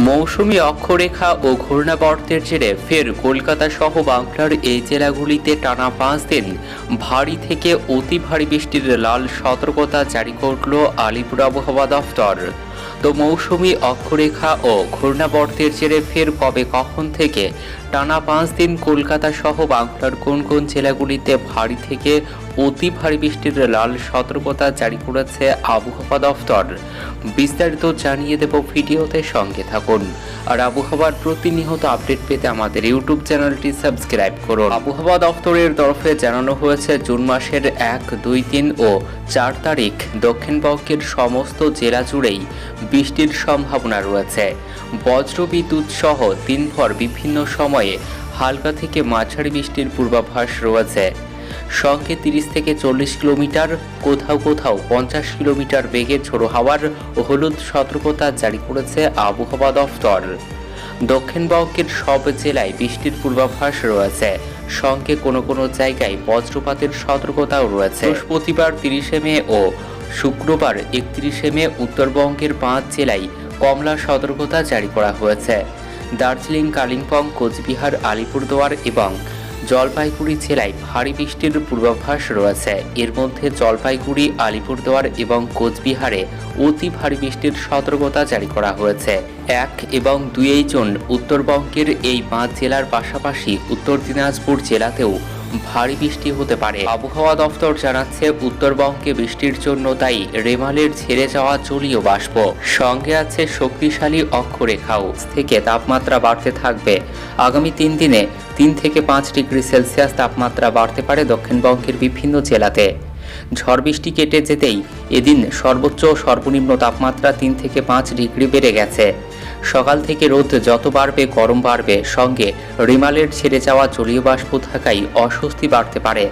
মৌসুমী অক্ষরেখা ও ঘূর্ণাবর্তের জেরে ফের কলকাতা সহ বাংলার এই জেলাগুলিতে টানা পাঁচ দিন ভারী থেকে অতি ভারী বৃষ্টির লাল সতর্কতা জারি করল আলিপুর আবহাওয়া দফতর তো মৌসুমি অক্ষরেখা ও ঘূর্ণাবর্তের জেরে ফের কবে কখন থেকে টানা পাঁচ দিন কলকাতা সহ বাংলার কোন কোন জেলাগুলিতে ভারী থেকে অতি ভারী বৃষ্টির লাল সতর্কতা জারি করেছে আবহাওয়া দফতর বিস্তারিত জানিয়ে দেব ভিডিওতে সঙ্গে থাকুন। আর আবহাওয়ার প্রতিনিয়ত আপডেট পেতে আমাদের ইউটিউব চ্যানেলটি সাবস্ক্রাইব করুন। আবহাওয়া দফতরের তরফে জানানো হয়েছে, জুন মাসের এক, দুই, তিন ও চার তারিখ দক্ষিণবঙ্গের সমস্ত জেলা জুড়েই বৃষ্টির সম্ভাবনা রয়েছে। বজ্রবিদ্যুৎ সহ দিনভর বিভিন্ন সময়ে হালকা থেকে মাঝারি বৃষ্টির পূর্বাভাস রয়েছে। সঙ্গে তিরিশ থেকে চল্লিশ কিলোমিটার, কোথাও কোথাও পঞ্চাশ কিলোমিটার বেগে ঝোড়ো হাওয়ার হলুদ সতর্কতা জারি করেছে আবহাওয়া দফতর। দক্ষিণবঙ্গের সব জেলায় বৃষ্টির পূর্বাভাস রয়েছে। সঙ্গে কোনো কোনো জায়গায় বজ্রপাতের সতর্কতাও রয়েছে। বৃহস্পতিবার তিরিশে মে ও শুক্রবার একত্রিশে মে উত্তরবঙ্গের পাঁচ জেলায় কমলা সতর্কতা জারি করা হয়েছে। দার্জিলিং, কালিম্পং, কোচবিহার, আলিপুরদুয়ার এবং জলপাইগুড়ি জেলায় ভারী বৃষ্টির পূর্বাভাস রয়েছে। এর মধ্যে জলপাইগুড়ি, আলিপুরদুয়ার এবং কোচবিহারে অতি ভারী বৃষ্টির সতর্কতা জারি করা হয়েছে। এক এবং দুই জুন উত্তরবঙ্গের এই পাঁচ জেলার পাশাপাশি উত্তর দিনাজপুর জেলাতেও ভারী বৃষ্টি হতে পারে। আবহাওয়া দফতর জানাচ্ছে উত্তরবঙ্গে বৃষ্টির জন্য তাই রেমালের ছেড়ে যাওয়া জলীয় বাষ্প। সঙ্গে আছে শক্তিশালী অক্ষরেখাও। থেকে তাপমাত্রা বাড়তে থাকবে। আগামী তিন দিনে তিন থেকে পাঁচ ডিগ্রি সেলসিয়াস তাপমাত্রা বাড়তে পারে দক্ষিণবঙ্গের বিভিন্ন জেলাতে। ঝড় বৃষ্টি কেটে যেতেই এদিন সর্বোচ্চ সর্বনিম্ন তাপমাত্রা তিন থেকে পাঁচ ডিগ্রি বেড়ে গেছে। সকাল থেকে রোদ যত বাড়বে, গরম বাড়বে। সঙ্গে রিমালের ছেড়ে যাওয়া জলীয় বাষ্প থাকায় অস্বস্তি বাড়তে পারে।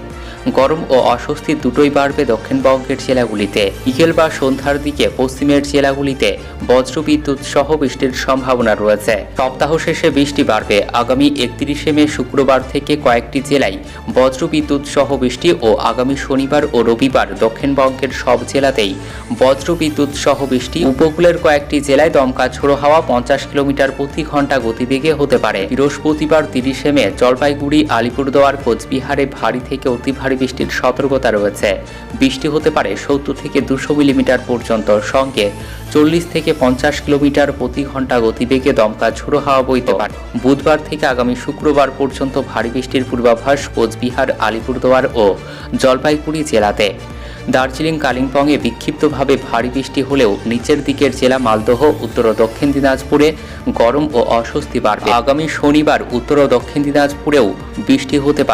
গরম ও অস্বস্তি দুটোই বাড়বে দক্ষিণবঙ্গের জেলাগুলিতে। বিকেল বা সন্ধ্যার দিকে পশ্চিমের জেলাগুলিতে বজ্রবিদ্যুৎ সহ বৃষ্টির সম্ভাবনা রয়েছে। সপ্তাহ শেষে বৃষ্টি বাড়বে। আগামী একত্রিশে মে শুক্রবার থেকে কয়েকটি জেলায় বজ্রবিদ্যুৎ সহ বৃষ্টি ও আগামী শনিবার ও রবিবার দক্ষিণবঙ্গের সব জেলাতেই বজ্রবিদ্যুৎ সহ বৃষ্টি। উপকূলের কয়েকটি জেলায় দমকা ঝোড়ো হাওয়া পঞ্চাশ কিলোমিটার প্রতি ঘণ্টা গতিবেগে হতে পারে। বৃহস্পতিবার তিরিশে মে জলপাইগুড়ি, আলিপুরদুয়ার, কোচবিহারে ভারী থেকে অতি ভারী বৃষ্টির সতর্কতা রয়েছে। বৃষ্টি হতে পারে সত্তর থেকে দুশো মিলিমিটার পর্যন্ত। সঙ্গে চল্লিশ থেকে পঞ্চাশ কিলোমিটার প্রতি ঘণ্টা গতিবেগে দমকা ঝোড়ো হাওয়া বইতে পারে। বুধবার থেকে আগামী শুক্রবার পর্যন্ত ভারী বৃষ্টির পূর্বাভাস কোচবিহার, আলিপুরদুয়ার ও জলপাইগুড়ি জেলাতে। দার্জিলিং কালিম্পংয়ে বিক্ষিপ্তভাবে ভারী বৃষ্টি হলেও নিচের দিকের জেলা মালদহ, উত্তর ও দক্ষিণ দিনাজপুরে গরম ও অস্বস্তি বাড়বে। আগামী শনিবার উত্তর ও দক্ষিণ দিনাজপুরেও বৃষ্টি হতে পারে।